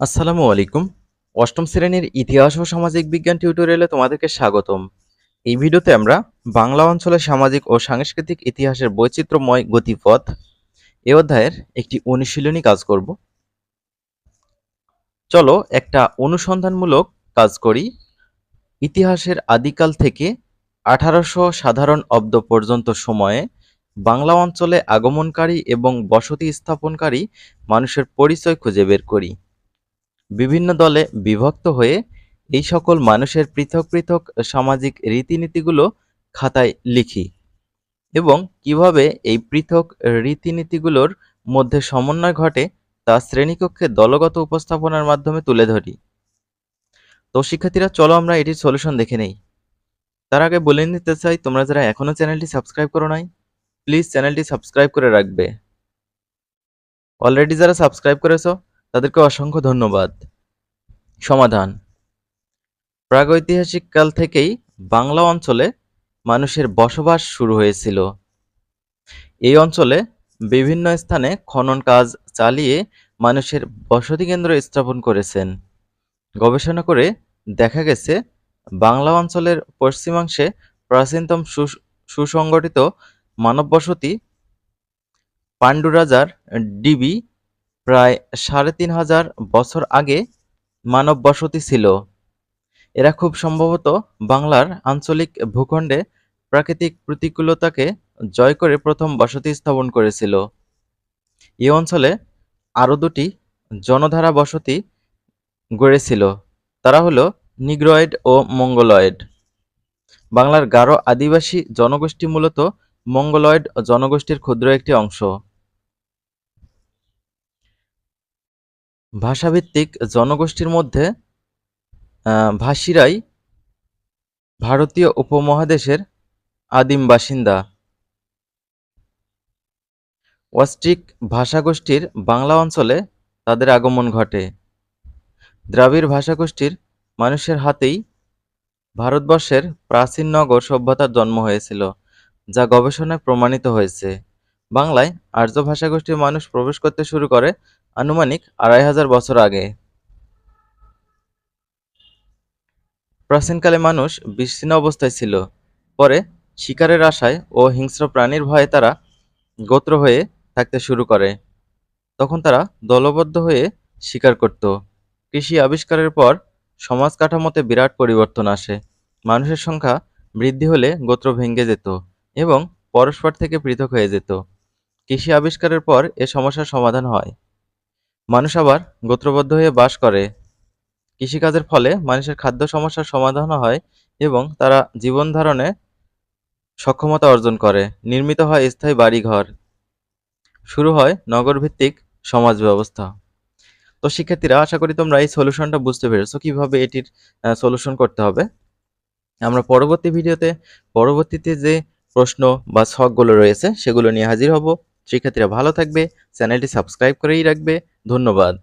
আসসালামু আলাইকুম। অষ্টম শ্রেণির ইতিহাস ও সামাজিক বিজ্ঞান টিউটোরিয়ালে তোমাদেরকে স্বাগতম। এই ভিডিওতে আমরা বাংলা অঞ্চলের সামাজিক ও সাংস্কৃতিক ইতিহাসের বৈচিত্র্যময় গতিপথ এ অধ্যায়ের একটি অনুশীলনী কাজ করব। চলো একটা অনুসন্ধানমূলক কাজ করি। ইতিহাসের আদিকাল থেকে আঠারোশো সাধারণ অব্দ পর্যন্ত সময়ে বাংলা অঞ্চলে আগমনকারী এবং বসতি স্থাপনকারী মানুষের পরিচয় খুঁজে বের করি। বিভিন্ন দলে বিভক্ত হয়ে এই সকল মানুষের পৃথক পৃথক সামাজিক রীতিনীতিগুলো খাতায় লিখি এবং কীভাবে এই পৃথক রীতিনীতিগুলোর মধ্যে সমন্বয় ঘটে তা শ্রেণীকক্ষে দলগত উপস্থাপনার মাধ্যমে তুলে ধরি। তো শিক্ষার্থীরা, চলো আমরা এটির সলিউশন দেখে নেই। তার আগে বলে নিতে চাই, তোমরা যারা এখনও চ্যানেলটি সাবস্ক্রাইব করো নাই প্লিজ চ্যানেলটি সাবস্ক্রাইব করে রাখবে। অলরেডি যারা সাবস্ক্রাইব করেছ তাদেরকে অসংখ্য ধন্যবাদ। সমাধান। প্রাগৈতিহাসিক কাল থেকেই বাংলা অঞ্চলে মানুষের বসবাস শুরু হয়েছিল। এই অঞ্চলে বিভিন্ন স্থানে খনন কাজ চালিয়ে মানুষের বসতি কেন্দ্র স্থাপন করেছেন। গবেষণা করে দেখা গেছে, বাংলা অঞ্চলের পশ্চিমাংশে প্রাচীনতম সুসংগঠিত মানব বসতি পাণ্ডু রাজার ডিবি প্রায় সাড়ে তিন হাজার বছর আগে মানব বসতি ছিল। এরা খুব সম্ভবত বাংলার আঞ্চলিক ভূখণ্ডে প্রাকৃতিক প্রতিকূলতাকে জয় করে প্রথম বসতি স্থাপন করেছিল। এই অঞ্চলে আরও দুটি জনধারা বসতি গড়েছিল। তারা হলো নিগ্রয়েড ও মঙ্গলয়েড। বাংলার গারো আদিবাসী জনগোষ্ঠী মূলত মঙ্গলয়েড জনগোষ্ঠীর ক্ষুদ্র একটি অংশ। ভাষাভিত্তিক জনগোষ্ঠীর মধ্যে ভাষীরাই ভারতীয় উপমহাদেশের আদিম বাসিন্দা। অস্ট্রিক ভাষাগোষ্ঠীর বাংলা অঞ্চলে তাদের আগমন ঘটে। দ্রাবিড় ভাষাগোষ্ঠীর মানুষের হাতেই ভারতবর্ষের প্রাচীন নগর সভ্যতার জন্ম হয়েছিল, যা গবেষণায় প্রমাণিত হয়েছে। বাংলায় আর্য ভাষাগোষ্ঠীর মানুষ প্রবেশ করতে শুরু করে আনুমানিক আড়াই হাজার বছর আগে। প্রাচীনকালে মানুষ বিচ্ছিন্ন অবস্থায় ছিল। পরে শিকারের আশায় ও হিংস্র প্রাণীর ভয়ে তারা গোত্র হয়ে থাকতে শুরু করে। তখন তারা দলবদ্ধ হয়ে শিকার করত। কৃষি আবিষ্কারের পর সমাজ কাঠামোতে বিরাট পরিবর্তন আসে। মানুষের সংখ্যা বৃদ্ধি হলে গোত্র ভেঙে যেত এবং পরস্পর থেকে পৃথক হয়ে যেত। কৃষি আবিষ্কারের পর এ সমস্যার সমাধান হয়। মানুষ আবার গোত্রবদ্ধ হয়ে বাস করে। কৃষিকাজের ফলে মানুষের খাদ্য সমস্যার সমাধান হয় এবং তারা জীবন ধারণে সক্ষমতা অর্জন করে। নির্মিত হয় স্থায়ী বাড়িঘর। শুরু হয় নগরভিত্তিক সমাজ ব্যবস্থা। তো শিক্ষার্থীরা, আশা করি তোমরা এই সলিউশনটা বুঝতে পেরেছ। কীভাবে এটির সলিউশন করতে হবে? আমরা পরবর্তী ভিডিওতে, পরবর্তীতে যে প্রশ্ন বা ছকগুলো রয়েছে, সেগুলো নিয়ে হাজির হব। শিক্ষার্থীরা ভালো থাকবে চ্যানেলটি সাবস্ক্রাইব করেই রাখবে। ধন্যবাদ।